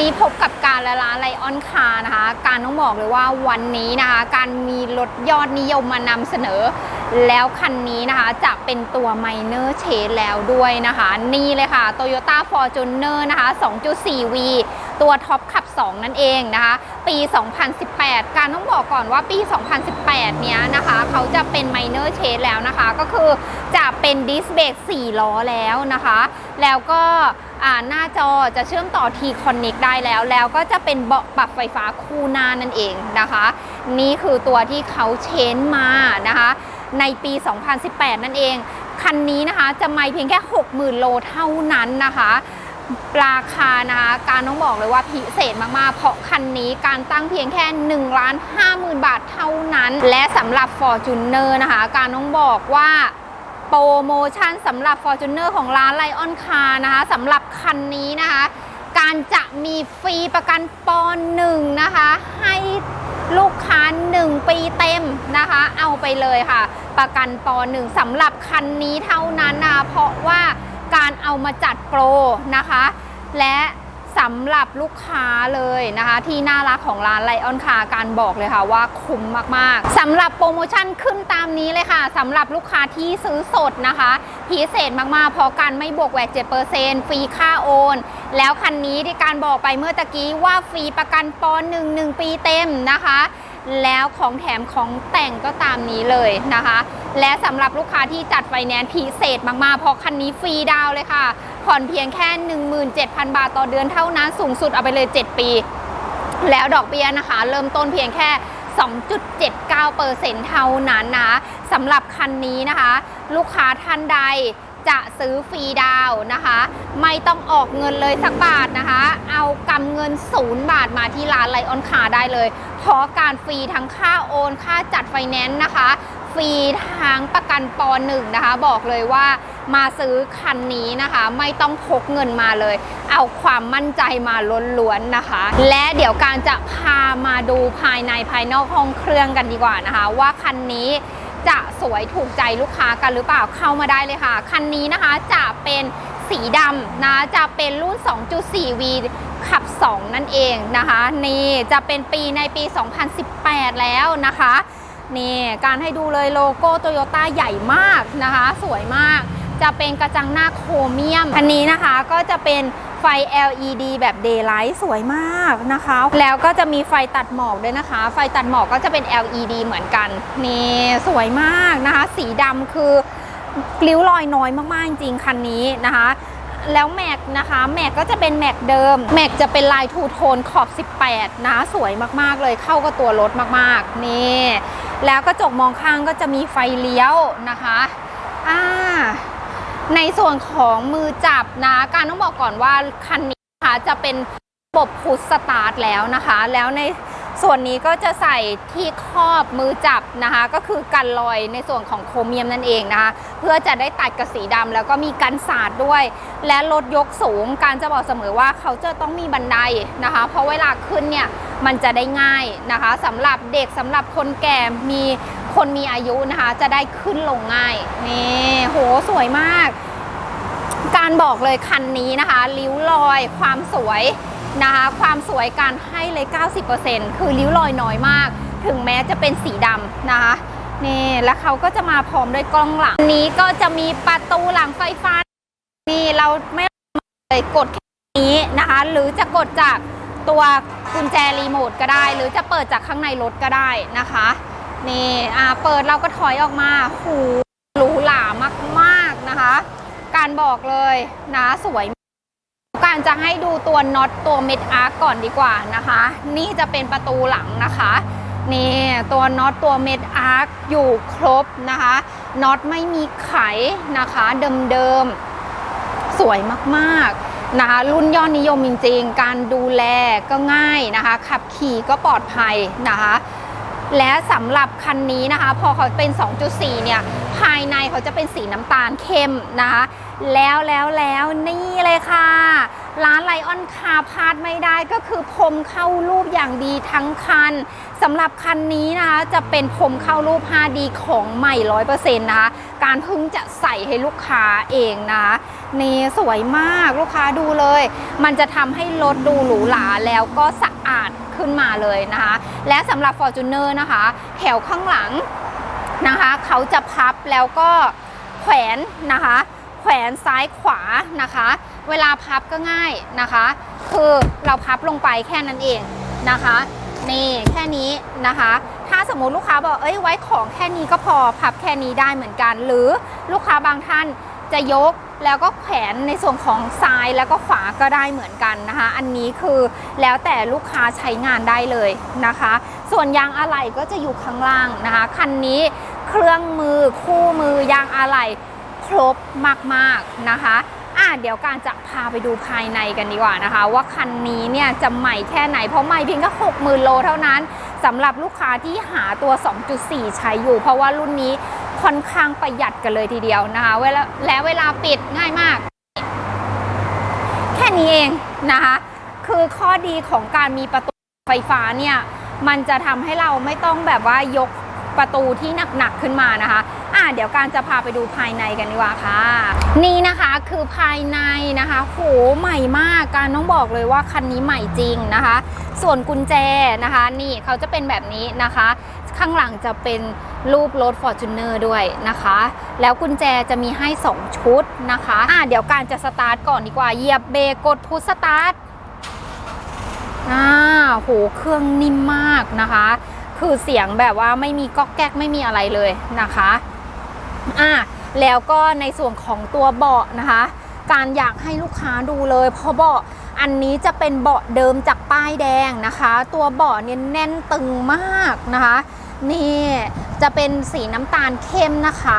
นี้พบกับการละล้านไลออนคาร์นะคะ การต้องบอกเลยว่าวันนี้นะคะ การมีรถยอดนิยมมานำเสนอ แล้วคันนี้นะคะจะเป็นตัว Minor Change แล้วด้วยนะคะ นี่เลยค่ะ Toyota Fortuner นะคะ 2.4V ตัวท็อปขับ 2 นั่นเองนะคะ ปี 2018 การต้องบอกก่อนว่าปี 2018 เนี้ยนะคะ เขาจะเป็น Minor Change แล้วนะคะ ก็คือจะเป็นดิสเบรก4ล้อแล้วนะคะ แล้วก็ หน้าจอจะเชื่อมต่อ T-Connect ได้แล้ว แล้วก็จะเป็นเบาะปรับไฟฟ้าคู่หน้านั่นเองนะคะ นี่คือตัวที่เขาเชนมานะคะ ในปี 2018 นั่นเอง คันนี้นะคะจะไม่เพียงแค่ 60,000 โลเท่านั้นนะคะราคานะคะการต้องบอกเลยว่าพิเศษมากๆ เพราะคันนี้การตั้งเพียงแค่1ล้าน50,000 บาทเท่านั้น และสำหรับ Fortuner นะคะ การต้องบอกว่า โปรโมชั่นสำหรับ Fortuner ของร้าน Lion Car นะคะสำหรับคันนี้นะคะ การจะมีฟรีประกันปอนหนึ่งนะคะ ให้ลูกค้า 1 ปีเต็มนะคะ เอาไปเลยค่ะ ประกันปอหนึ่งสำหรับคันนี้เท่านั้นนะเพราะว่าการเอามาจัดโปรนะคะ และ สำหรับลูกค้าเลยนะคะ ที่น่ารักของร้านไลออนคาการบอกเลยค่ะว่าคุ้มมากๆสำหรับโปรโมชั่นขึ้นตามนี้เลยค่ะสำหรับลูกค้าที่ซื้อสดนะคะพิเศษมากๆเพราะการไม่บวกแหวด7%ฟรีค่าโอน แล้วคันนี้ที่การบอกไปเมื่อตะกี้ว่าฟรีประกันปอนหนึ่งหนึ่งปีเต็มนะคะแล้วของแถมของแต่งก็ตามนี้เลยนะคะ และสำหรับลูกค้าที่จัดไฟแนนซ์พิเศษมากๆ เพราะคันนี้ฟรีดาวเลยค่ะ ผ่อนเพียงแค่ 17,000 บาทต่อเดือนเท่านั้นสูงสุดเอาไปเลย 7 ปี แล้วดอกเบี้ยนะคะ เริ่มต้นเพียงแค่ 2.79%เท่านั้นนะสำหรับคันนี้นะคะ ลูกค้าท่านใดจะซื้อฟรีดาวนะคะ ไม่ต้องออกเงินเลยสักบาทนะคะ เอากำเงินศูนย์บาทมาที่ร้านไลออนคาได้เลยเพราะการฟรีทั้งค่าโอน ค่าจัดไฟแนนซ์นะคะ ฟรีทั้งประกันปอหนึ่งนะคะ บอกเลยว่า มาซื้อคันนี้นะคะ ไม่ต้องพกเงินมาเลย เอาความมั่นใจมาล้วนๆนะคะ และเดี๋ยวการจะพามาดูภายในภายนอกห้องเครื่องกันดีกว่านะคะ ว่าคันนี้จะสวยถูกใจลูกค้ากันหรือเปล่าเข้ามาได้เลยค่ะ คันนี้นะคะจะเป็นสีดำนะจะเป็นรุ่น 2.4V ขับ 2 นั่นเองนะคะ นี่จะเป็นปีในปี 2018 แล้วนะคะ นี่การให้ดูเลยโลโก้โตโยต้าใหญ่มากนะคะ สวยมาก จะเป็นกระจังหน้าโครเมียม อันนี้นะคะก็จะเป็นไฟ LED แบบ Daylight สวยมากนะคะ แล้วก็จะมีไฟตัดหมอกด้วยนะคะ ไฟตัดหมอกก็จะเป็น LED เหมือนกัน นี่สวยมากนะคะ สีดำคือริ้วรอยน้อยมาก ๆ จริงคันนี้นะคะ แล้วแม็กนะคะ แม็กก็จะเป็นแม็กเดิม แม็กจะเป็นลายทูโทนขอบ 18 นะ สวยมาก ๆ เลยเข้ากับตัวรถมาก ๆ นี่ แล้วกระจกมองข้างก็จะมีไฟเลี้ยวนะคะ อ่า ในส่วนของมือจับนะ การต้องบอกก่อนว่าคันนี้นะคะจะเป็นระบบพุชสตาร์ทแล้วนะคะ แล้วในส่วนนี้ก็จะใส่ที่ครอบมือจับนะคะ ก็คือกันรอยในส่วนของโครเมียมนั่นเองนะคะ เพื่อจะได้ตัดกับสีดำแล้วก็มีกันสาดด้วย และรถยกสูงการจะบอกเสมอว่าเขาจะต้องมีบันไดนะคะ เพราะเวลาขึ้นเนี่ยมันจะได้ง่ายนะคะสำหรับเด็กสำหรับคนแก่มีคนมีอายุนะคะ จะได้ขึ้นลงง่ายนี่โหสวยมาก การบอกเลยคันนี้นะคะริ้วรอยความสวยนะคะความสวยการให้เลย 90%คือริ้วรอยน้อยมาก ถึงแม้จะเป็นสีดำนะคะนี่แล้วเขาก็จะมาพร้อมด้วยกล้องหลังนนี้ก็จะมีประตูหลังไฟฟ้านี่เราไม่เลยกดแค่นี้นะคะ หรือจะกดจากตัวกุญแจรีโมทก็ได้ หรือจะเปิดจากข้างในรถก็ได้นะคะนี่อ่าเปิดเราก็ถอยออกมาหูหรูหรามากๆนะคะ การบอกเลยนะสวย การจะให้ดูตัวน็อตตัวเม็ดอาร์กก่อนดีกว่านะคะ นี่จะเป็นประตูหลังนะคะนี่ตัวน็อตตัวเม็ดอาร์กอยู่ครบนะคะน็อตไม่มีไขนะคะเดิมๆสวยมากๆนะคะรุ่นยอดนิยมจริงๆ การดูแลก็ง่ายนะคะ ขับขี่ก็ปลอดภัยนะคะ และสำหรับคันนี้นะคะ พอเขาเป็น 2.4 เนี่ย ภายในเขาจะเป็นสีน้ำตาลเข้มนะคะ แล้วแล้วแล้วนี่เลยค่ะ ร้านไลออนคาพาดไม่ได้ก็คือพรมเข้ารูปอย่างดีทั้งคันสำหรับคันนี้นะคะจะเป็นพรมเข้ารูป 5D ของใหม่ 100%นะคะการพิ่งจะใส่ให้ลูกค้าเองนะคะนี่สวยมากลูกค้าดูเลย มันจะทำให้รถดูหรูหราแล้วก็สะอาดขึ้นมาเลยนะคะ และสำหรับ Fortuner นะคะ แถวข้างหลังนะคะ เขาจะพับแล้วก็แขวนนะคะ แขวนซ้ายขวานะคะ เวลาพับก็ง่ายนะคะ คือเราพับลงไปแค่นั้นเองนะคะ นี่แค่นี้นะคะ ถ้าสมมติลูกค้าบอกเอ้ยไว้ของแค่นี้ก็พอพับแค่นี้ได้เหมือนกัน หรือลูกค้าบางท่านจะยกแล้วก็แขวนในส่วนของซ้ายแล้วก็ขวาก็ได้เหมือนกันนะคะ อันนี้คือแล้วแต่ลูกค้าใช้งานได้เลยนะคะ ส่วนยางอะไหล่ก็จะอยู่ข้างล่างนะคะ คันนี้เครื่องมือคู่มือยางอะไหล่ ครบมากๆนะคะอะเดี๋ยวการจะพาไปดูภายในกันดีกว่านะคะ ว่าคันนี้เนี่ยจะใหม่แค่ไหนเพราะใหม่เพียงแค่60,000 โลเท่านั้นสำหรับลูกค้าที่หาตัว 2.4 ใช้อยู่ เพราะว่ารุ่นนี้ค่อนข้างประหยัดกันเลยทีเดียวนะคะเวลาและเวลาปิดง่ายมาก แค่นี้เองนะคะ คือข้อดีของการมีประตูไฟฟ้าเนี่ยมันจะทำให้เราไม่ต้องแบบว่ายก ประตูที่หนักๆขึ้นมานะคะอะเดี๋ยวการจะพาไปดูภายในกันดีกว่าค่ะ นี่นะคะคือภายในนะคะโหใหม่มากการต้องบอกเลยว่าคันนี้ใหม่จริงนะคะ ส่วนกุญแจนะคะ นี่เขาจะเป็นแบบนี้นะคะ ข้างหลังจะเป็นรูปรถ Fortuner ด้วยนะคะ แล้วกุญแจจะมีให้ 2 ชุดนะคะอะเดี๋ยวการจะสตาร์ทก่อนดีกว่าเหยียบเบรกกดพุชสตาร์ทอ่าโหเครื่องนิ่มมากนะคะ คือเสียงแบบว่าไม่มีก๊อกแก๊กไม่มีอะไรเลยนะคะอะแล้วก็ในส่วนของตัวเบาะนะคะ การอยากให้ลูกค้าดูเลย เพราะเบาะอันนี้จะเป็นเบาะเดิมจากป้ายแดงนะคะ ตัวเบาะเนี่ยแน่นตึงมากนะคะ นี่จะเป็นสีน้ำตาลเข้มนะคะ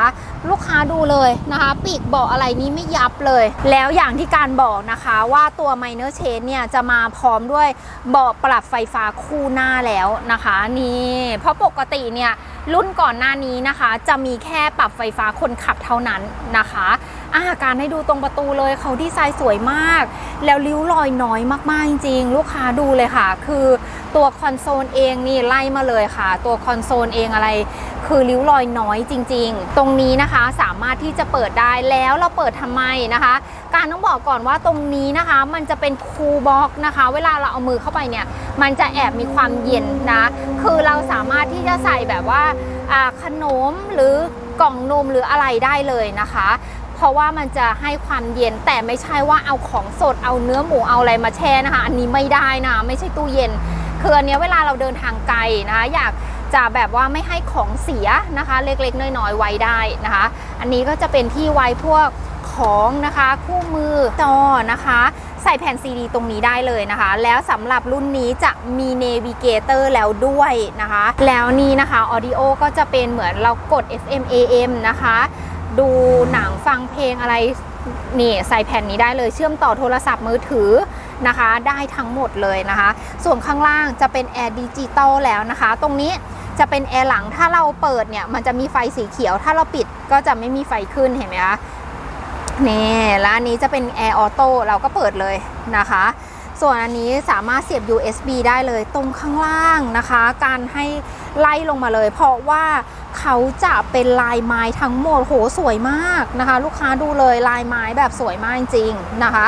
ลูกค้าดูเลยนะคะ ปีกเบาะอะไรนี้ไม่ยับเลย แล้วอย่างที่การบอกนะคะว่าตัว Minor Change เนี่ยจะมาพร้อมด้วยเบาะปรับไฟฟ้าคู่หน้าแล้วนะคะนี่เพราะปกติเนี่ยรุ่นก่อนหน้านี้นะคะ จะมีแค่ปรับไฟฟ้าคนขับเท่านั้นนะคะอาการให้ดูตรงประตูเลยเขาดีไซน์สวยมาก แล้วริ้วรอยน้อยมากๆจริงๆ ลูกค้าดูเลยค่ะ คือ ตัวคอนโซลเองนี่ไล่มาเลยค่ะ ตัวคอนโซลเองอะไร คือริ้วรอยน้อยจริง ๆ ตรงนี้นะคะสามารถที่จะเปิดได้แล้วเราเปิดทำไมนะคะ การต้องบอกก่อนว่าตรงนี้นะคะ มันจะเป็นคูลบ็อกนะคะ เวลาเราเอามือเข้าไปเนี่ยมันจะแอบมีความเย็นนะคือเราสามารถที่จะใส่แบบว่าขนมหรือกล่องนมหรืออะไรได้เลยนะคะ เพราะว่ามันจะให้ความเย็นแต่ไม่ใช่ว่าเอาของสดเอาเนื้อหมูเอาอะไรมาแช่นะคะ อันนี้ไม่ได้นะ ไม่ใช่ตู้เย็น คืออันนี้เวลาเราเดินทางไกลนะคะอยากจะแบบว่าไม่ให้ของเสียนะคะ เล็กๆ น้อยๆไว้ได้นะคะ อันนี้ก็จะเป็นที่ไว้พวกของนะคะคู่มือจอนะคะ ใส่แผ่นซีดีตรงนี้ได้เลยนะคะ แล้วสำหรับรุ่นนี้จะมีเนวิเกเตอร์แล้วด้วยนะคะ แล้วนี่นะคะออดิโอก็จะเป็นเหมือนเรากด FM AM นะคะ ดูหนังฟังเพลงอะไรนี่ใส่แผ่นนี้ได้เลยเชื่อมต่อโทรศัพท์มือถือ นะคะ ได้ทั้งหมดเลยนะคะ ส่วนข้างล่างจะเป็นแอร์ดิจิตอลแล้วนะคะ ตรงนี้จะเป็นแอร์หลังถ้าเราเปิดเนี่ยมันจะมีไฟสีเขียว ถ้าเราปิดก็จะไม่มีไฟขึ้นเห็นไหมคะนี่แล้วอันนี้จะเป็นแอร์ออโต้เราก็เปิดเลยนะคะ ส่วนอันนี้สามารถเสียบ USB ได้เลยตรงข้างล่างนะคะ การให้ไล่ลงมาเลย เพราะว่าเขาจะเป็นลายไม้ทั้งหมดโหสวยมากนะคะ ลูกค้าดูเลยลายไม้แบบสวยมากจริงๆนะคะ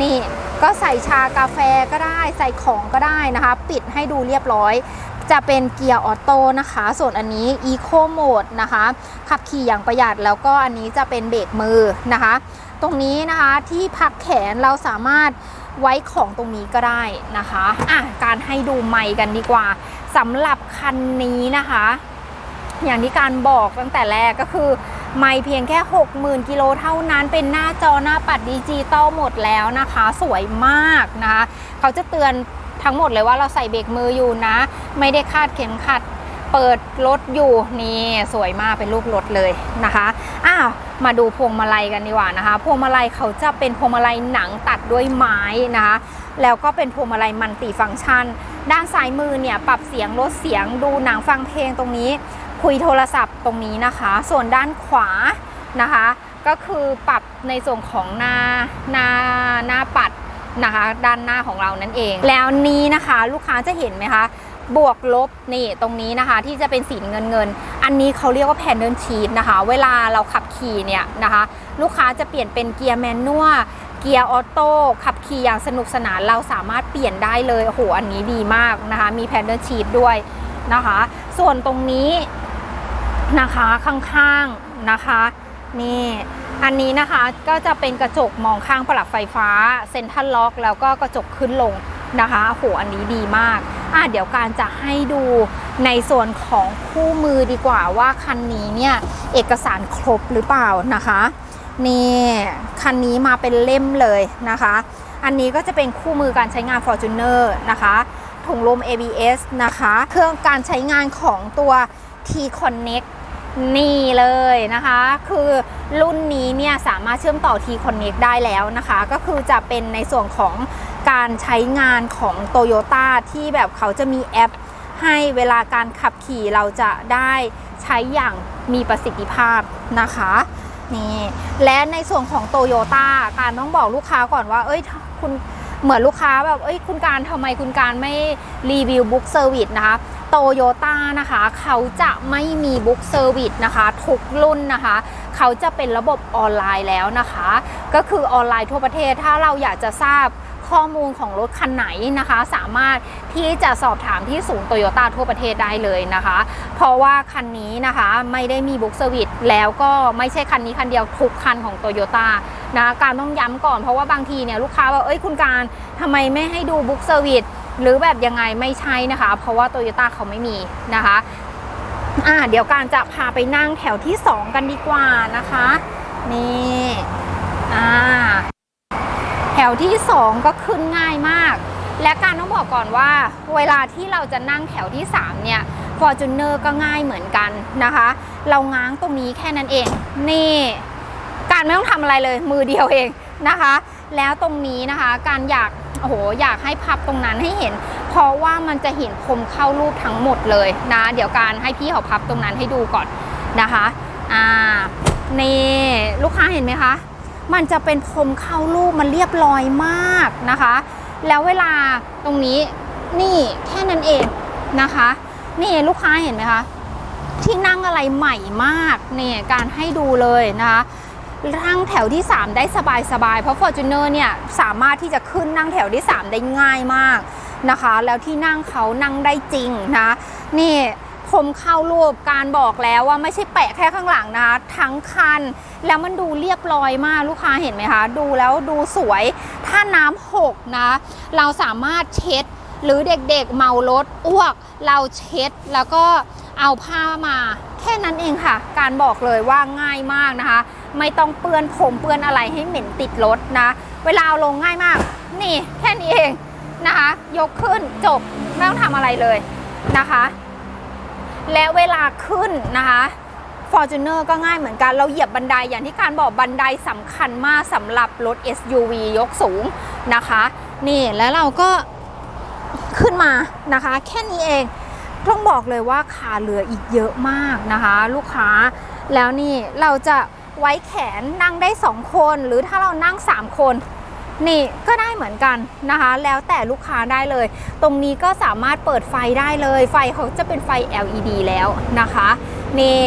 นี่ ก็ใส่ชากาแฟก็ได้ ใส่ของก็ได้นะคะ ปิดให้ดูเรียบร้อย จะเป็นเกียร์ออโต้นะคะ ส่วนอันนี้ Eco Mode นะคะ ขับขี่อย่างประหยัดแล้วก็อันนี้จะเป็นเบรกมือนะคะ ตรงนี้นะคะที่พักแขนเราสามารถไว้ของตรงนี้ก็ได้นะคะอะการให้ดูไมค์กันดีกว่าสำหรับคันนี้นะคะ อย่างที่การบอกตั้งแต่แรกก็คือ ไม่เพียงแค่ 60,000 กิโลเท่านั้น เป็นหน้าจอหน้าปัดดิจิตอลหมดแล้วนะคะ สวยมากนะคะ เขาจะเตือนทั้งหมดเลยว่าเราใส่เบรกมืออยู่นะ ไม่ได้คาดเข็มขัด เปิดรถอยู่นี่สวยมากเป็นรูปรถเลยนะคะอ้าวมาดูพวงมาลัยกันดีกว่านะคะ พวงมาลัยเขาจะเป็นพวงมาลัยหนังตัดด้วยไม้นะคะ แล้วก็เป็นพวงมาลัยมัลติฟังก์ชัน ด้านซ้ายมือเนี่ยปรับเสียงลดเสียงดูหนังฟังเพลงตรงนี้ คุยโทรศัพท์ตรงนี้นะคะ ส่วนด้านขวานะคะ ก็คือปรับในส่วนของหน้าหน้าหน้าปัดนะคะ ด้านหน้าของเรานั่นเอง แล้วนี้นะคะลูกค้าจะเห็นไหมคะบวกลบนี่ตรงนี้นะคะที่จะเป็นสีเงินเงิน อันนี้เขาเรียกว่าแพนเดิลชี t นะคะ เวลาเราขับขี่เนี่ยนะคะ ลูกค้าจะเปลี่ยนเป็นเกียร์แมนนวลเกียร์ออโต้ขับขี่อย่างสนุกสนานเราสามารถเปลี่ยนได้เลยโอ้โหอันนี้ดีมากนะคะ มีแพนเดิลชี t ด้วยนะคะ ส่วนตรงนี้ นะคะข้างๆนะคะนี่อันนี้นะคะก็จะเป็นกระจกมองข้างปรับไฟฟ้าเซ็นทรัลล็อก แล้วก็กระจกขึ้นลงนะคะโหอันนี้ดีมากอะเดี๋ยวการจะให้ดูในส่วนของคู่มือดีกว่าว่าคันนี้เนี่ยเอกสารครบหรือเปล่านะคะนี่คันนี้มาเป็นเล่มเลยนะคะ อันนี้ก็จะเป็นคู่มือการใช้งาน Fortuner นะคะถุงลม ABS นะคะ เครื่องการใช้งานของตัว T Connect นี่เลยนะคะ คือรุ่นนี้เนี่ยสามารถเชื่อมต่อ T Connect ได้แล้วนะคะ ก็คือจะเป็นในส่วนของการใช้งานของ Toyota ที่แบบเขาจะมีแอป ให้เวลาการขับขี่เราจะได้ใช้อย่างมีประสิทธิภาพนะคะนี่และในส่วนของโตโยต้าการต้องบอกลูกค้าก่อนว่า เอ้ยคุณเหมือนลูกค้าแบบเอ้ยคุณการทำไมคุณการไม่รีวิวบุ๊กเซอร์วิสนะคะ โตโยต้านะคะ เขาจะไม่มีบุ๊กเซอร์วิสนะคะทุกรุ่นนะคะ เขาจะเป็นระบบออนไลน์แล้วนะคะ ก็คือออนไลน์ทั่วประเทศถ้าเราอยากจะทราบข้อมูลของรถคันไหนนะคะ สามารถที่จะสอบถามที่ศูนย์โตโยต้าทั่วประเทศได้เลยนะคะ เพราะว่าคันนี้นะคะไม่ได้มีบุ๊กเซอร์วิสแล้วก็ไม่ใช่คันนี้คันเดียวทุกคันของโตโยต้านะการต้องย้ำก่อนเพราะว่าบางทีเนี่ยลูกค้าว่าเอ้ยคุณการทำไมไม่ให้ดูบุ๊กเซอร์วิส หรือแบบยังไงไม่ใช่นะคะ เพราะว่าโตโยต้าเขาไม่มีนะคะอ่าเดี๋ยวการจะพาไปนั่งแถวที่ 2 กันดีกว่านะคะ นี่อ่าแถวที่ 2 ก็ขึ้นง่ายมาก และการต้องบอกก่อนว่า เวลาที่เราจะนั่งแถวที่ 3 เนี่ย f o r t u n e r ก็ง่ายเหมือนกันนะคะ เราง้างตรงนี้แค่นั้นเอง นี่ การไม่ต้องทำอะไรเลยมือเดียวเองนะคะ แล้วตรงนี้นะคะการอยาก โอ้โหอยากให้พับตรงนั้นให้เห็น เพราะว่ามันจะเห็นคมเข้ารูปทั้งหมดเลยนะ เดี๋ยวการให้พี่เขาพับตรงนั้นให้ดูก่อนนะคะอ่านี่ลูกค้าเห็นไหมคะ มันจะเป็นพรมเข้ารูปมันเรียบร้อยมากนะคะ แล้วเวลาตรงนี้นี่แค่นั้นเองนะคะ นี่ลูกค้าเห็นไหมคะที่นั่งอะไรใหม่มากเนี่ยการให้ดูเลยนะคะ นั่งแถวที่ 3 ได้สบายๆ เพราะ Fortuner เนี่ยสามารถที่จะขึ้นนั่งแถวที่ 3 ได้ง่ายมากนะคะ แล้วที่นั่งเขานั่งได้จริงนะ นี่ผมเข้ารูปการบอกแล้วว่าไม่ใช่แปะแค่ข้างหลังนะคะทั้งคัน แล้วมันดูเรียบร้อยมากลูกค้าเห็นไหมคะ ดูแล้วดูสวย ถ้าน้ำหกนะ เราสามารถเช็ดหรือเด็กๆเมารถอ้วก เราเช็ดแล้วก็เอาผ้ามา แค่นั้นเองค่ะ การบอกเลยว่าง่ายมากนะคะ ไม่ต้องเปื้อนผมเปื้อนอะไรให้เหม็นติดรถนะ เวลาเอาลงง่ายมาก นี่แค่นี้เองนะคะ ยกขึ้นจบไม่ต้องทำอะไรเลยนะคะ และเวลาขึ้นนะคะ Fortuner ก็ง่ายเหมือนกัน เราเหยียบบันไดอย่างที่การบอกบันไดสำคัญมากสำหรับรถ SUV ยกสูงนะคะ นี่แล้วเราก็ขึ้นมานะคะ แค่นี้เองต้องบอกเลยว่าขาเหลืออีกเยอะมากนะคะ ลูกค้าแล้วนี่เราจะ ไว้แขนนั่งได้ 2 คน หรือถ้าเรานั่ง 3 คนนี่ก็ได้เหมือนกันนะคะ แล้วแต่ลูกค้าได้เลย ตรงนี้ก็สามารถเปิดไฟได้เลย ไฟเขาจะเป็นไฟ LED แล้วนะคะ นี่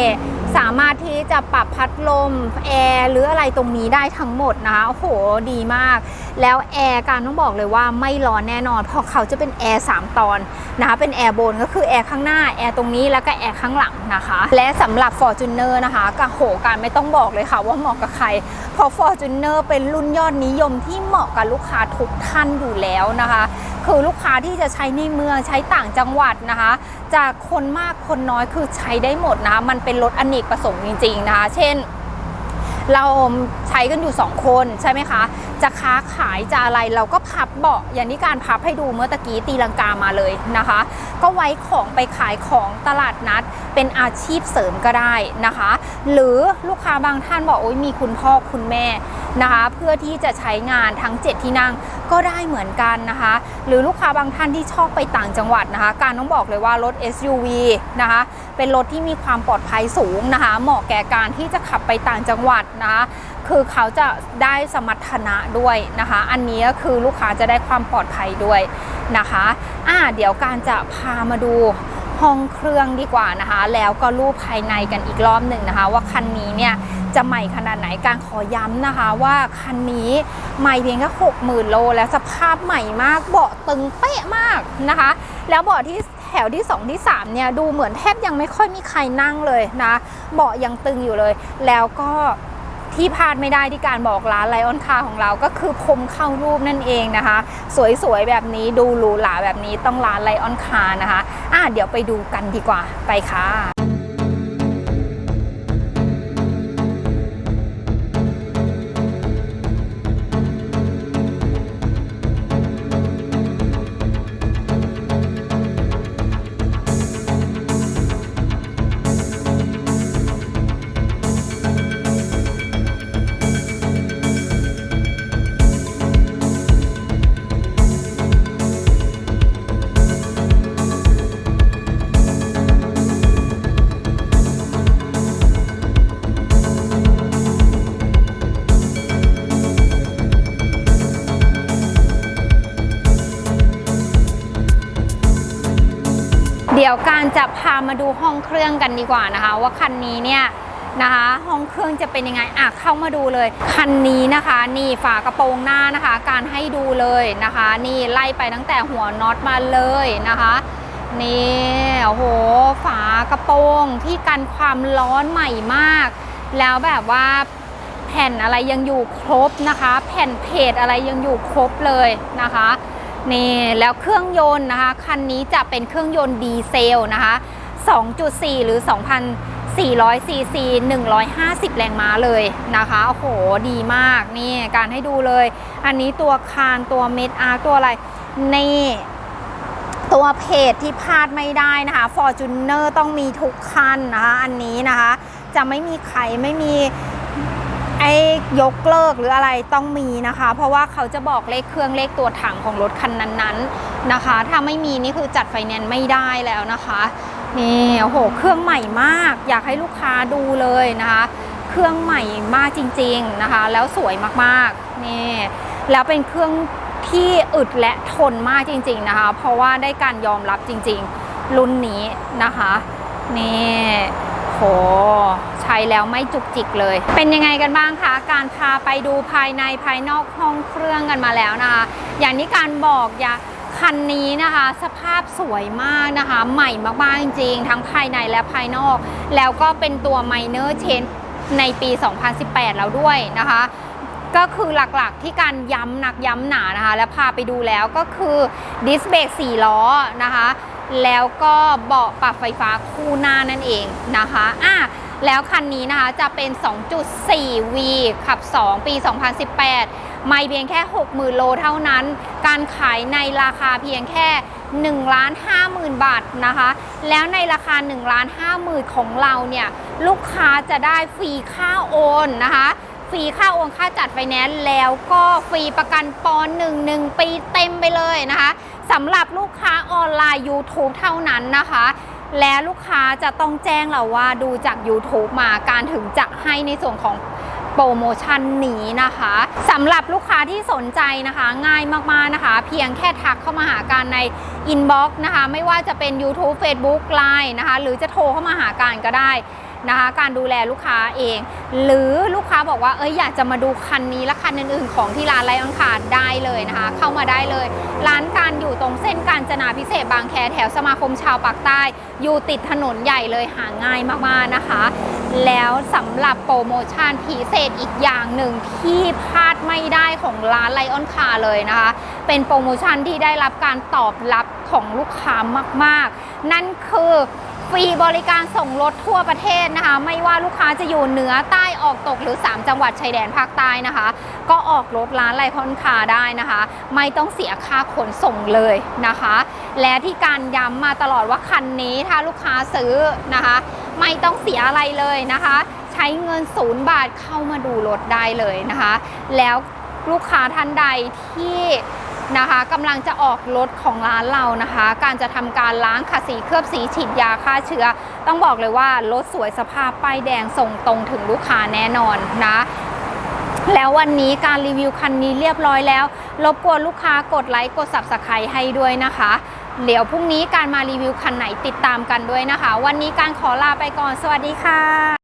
สามารถที่จะปรับพัดลมแอร์หรืออะไรตรงนี้ได้ทั้งหมดนะคะโอ้โหดีมาก แล้วแอร์การต้องบอกเลยว่าไม่ร้อนแน่นอน เพราะเขาจะเป็นแอร์3ตอนนะคะเป็นแอร์บนก็คือแอร์ข้างหน้าแอร์ตรงนี้แล้วก็แอร์ข้างหลังนะคะ และสำหรับ Fortuner นะคะก็โหการไม่ต้องบอกเลยค่ะว่าเหมาะกับใคร เพราะ Fortuner เป็นรุ่นยอดนิยมที่เหมาะกับลูกค้าทุกท่านอยู่แล้วนะคะ คือลูกค้าที่จะใช้ในเมืองใช้ต่างจังหวัดนะคะ จากคนมากคนน้อยคือใช้ได้หมดนะ มันเป็นรถอเนกประสงค์จริง ๆ นะคะ เช่น เราใช้กันอยู่ 2 คนใช่ไหมคะ จะค้าขายจะอะไรเราก็พับเบาะอย่างที่การพับให้ดูเมื่อตะกี้ตีลังกามาเลยนะคะ ก็ไว้ของไปขายของตลาดนัดเป็นอาชีพเสริมก็ได้นะคะ หรือลูกค้าบางท่านบอกโอ้ยมีคุณพ่อคุณแม่นะคะ เพื่อที่จะใช้งานทั้ง 7 ที่นั่งก็ได้เหมือนกันนะคะ หรือลูกค้าบางท่านที่ชอบไปต่างจังหวัดนะคะ การต้องบอกเลยว่ารถ SUV นะคะ เป็นรถที่มีความปลอดภัยสูงนะคะ เหมาะแก่การที่จะขับไปต่างจังหวัดนะคะคือเขาจะได้สมรรถนะด้วยนะคะ อันนี้ก็คือลูกค้าจะได้ความปลอดภัยด้วยนะคะอ่าเดี๋ยวการจะพามาดูห้องเครื่องดีกว่านะคะ แล้วก็รูปภายในกันอีกรอบหนึ่งนะคะ ว่าคันนี้เนี่ย จะใหม่ขนาดไหนการขอย้ำนะคะ ว่าคันนี้ใหม่เพียงแค่หกหมื่นโลและสภาพใหม่มากเบาะตึงเป๊ะมากนะคะ แล้วเบาะที่แถวที่ 2 ที่ 3 เนี่ย ดูเหมือนแทบยังไม่ค่อยมีใครนั่งเลยนะเบาะยังตึงอยู่เลย แล้วก็ที่พลาดไม่ได้ที่การบอกร้านไลออนคาของเราก็คือพรมเข้ารูปนั่นเองนะคะ สวยๆ แบบนี้ดูหรูหราแบบนี้ต้องร้านไลออนคานะคะ อะเดี๋ยวไปดูกันดีกว่าไปค่ะ จะพามาดูห้องเครื่องกันดีกว่านะคะ ว่าคันนี้เนี่ยนะคะ ห้องเครื่องจะเป็นยังไงอะเข้ามาดูเลย คันนี้นะคะ นี่ฝากระโปรงหน้านะคะ การให้ดูเลยนะคะ นี่ไล่ไปตั้งแต่หัวน็อตมาเลยนะคะนี่โอ้โหฝากระโปรงที่กันความร้อนใหม่มาก แล้วแบบว่าแผ่นอะไรยังอยู่ครบนะคะ แผ่นเพจอะไรยังอยู่ครบเลยนะคะ นี่แล้วเครื่องยนต์นะคะ คันนี้จะเป็นเครื่องยนต์ดีเซลนะคะ 2.4 หรือ 2,400ซีซี150 แรงม้าเลยนะคะโอ้โหดีมากนี่การให้ดูเลย อันนี้ตัวคานตัวเม็ดอาร์ตัวอะไรนี่ตัวเพจที่พลาดไม่ได้นะคะ Fortuner ต้องมีทุกคันนะคะ อันนี้นะคะ จะไม่มีใครไม่มี ยกเลิกหรืออะไรต้องมีนะคะ เพราะว่าเขาจะบอกเลขเครื่องเลขตัวถังของรถคันนั้นๆนะคะ ถ้าไม่มีนี่คือจัดไฟแนนซ์ไม่ได้แล้วนะคะนี่โอ้โหเครื่องใหม่มาก อยากให้ลูกค้าดูเลยนะคะ เครื่องใหม่มากจริง ๆนะคะ แล้วสวยมากๆนี่แล้วเป็นเครื่องที่อึดและทนมากจริง ๆนะคะ เพราะว่าได้การยอมรับจริง ๆ รุ่นนี้นะคะนี่ โห ใช้แล้วไม่จุกจิกเลย เป็นยังไงกันบ้างคะ การพาไปดูภายในภายนอกห้องเครื่องกันมาแล้วนะคะ อย่างที่การบอกอย่าคันนี้นะคะสภาพสวยมากนะคะ ใหม่มากๆจริงๆ ทั้งภายในและภายนอก แล้วก็เป็นตัว minor change ในปี 2018 แล้วด้วยนะคะ ก็คือหลักๆที่การย้ำหนักย้ำหนานะคะ และพาไปดูแล้วก็คือดิสเบรก4ล้อนะคะ แล้วก็เบาะปรับไฟฟ้าคู่หน้านั่นเองนะคะอะแล้วคันนี้นะคะจะเป็น 2.4V ขับ 2 ปี 2018 ไม่เพียงแค่ 60,000 โลเท่านั้น การขายในราคาเพียงแค่1ล้าน50,000 บาทนะคะ แล้วในราคา1ล้าน50,000 ของเราเนี่ย ลูกค้าจะได้ฟรีค่าโอนนะคะ ฟรีค่าโอนค่าจัดไฟแนนซ์แล้วก็ฟรีประกันปอนหนึ่งหนึ่งปีเต็มไปเลยนะคะสำหรับลูกค้าออนไลน์ YouTube เท่านั้นนะคะ และลูกค้าจะต้องแจ้งเราว่าดูจาก YouTube มาการถึงจะให้ในส่วนของโปรโมชั่นนี้นะคะสำหรับลูกค้าที่สนใจนะคะ ง่ายมากๆนะคะ เพียงแค่ทักเข้ามาหาการใน Inbox นะคะ ไม่ว่าจะเป็น YouTube Facebook Line นะคะ หรือจะโทรเข้ามาหาการก็ได้ นะคะ การดูแลลูกค้าเอง หรือลูกค้าบอกว่าเอ้ยอยากจะมาดูคันนี้และคันอื่นๆ ของที่ร้านไลออนคาร์ได้เลยนะคะ เข้ามาได้เลย ร้านการอยู่ตรงเส้นการจนาพิเศษบางแคแถวสมาคมชาวปากใต้ อยู่ติดถนนใหญ่เลยหาง่ายมากๆนะคะ แล้วสำหรับโปรโมชั่นพิเศษอีกอย่างหนึ่งที่พลาดไม่ได้ของร้านไลออนคาร์เลยนะคะ เป็นโปรโมชั่นที่ได้รับการตอบรับของลูกค้ามาก ๆ นั่นคือ ฟรีบริการส่งรถทั่วประเทศนะคะ ไม่ว่าลูกค้าจะอยู่เหนือใต้ออกตกหรือ 3 จังหวัดชายแดนภาคใต้นะคะ ก็ออกรถร้านไลคอนคาได้นะคะ ไม่ต้องเสียค่าขนส่งเลยนะคะ และที่การย้ำมาตลอดว่าคันนี้ถ้าลูกค้าซื้อนะคะ ไม่ต้องเสียอะไรเลยนะคะ ใช้เงินศูนย์บาทเข้ามาดูรถได้เลยนะคะ แล้วลูกค้าท่านใดที่ นะคะกำลังจะออกรถของร้านเรานะคะ การจะทำการล้างขัดสีเคลือบสีฉีดยาฆ่าเชื้อ ต้องบอกเลยว่ารถสวยสภาพป้ายแดงส่งตรงถึงลูกค้าแน่นอนนะแล้ววันนี้การรีวิวคันนี้เรียบร้อยแล้ว รบกวนลูกค้ากดไลค์กด subscribe ให้ด้วยนะคะ เดี๋ยวพรุ่งนี้การมารีวิวคันไหนติดตามกันด้วยนะคะ วันนี้การขอลาไปก่อน สวัสดีค่ะ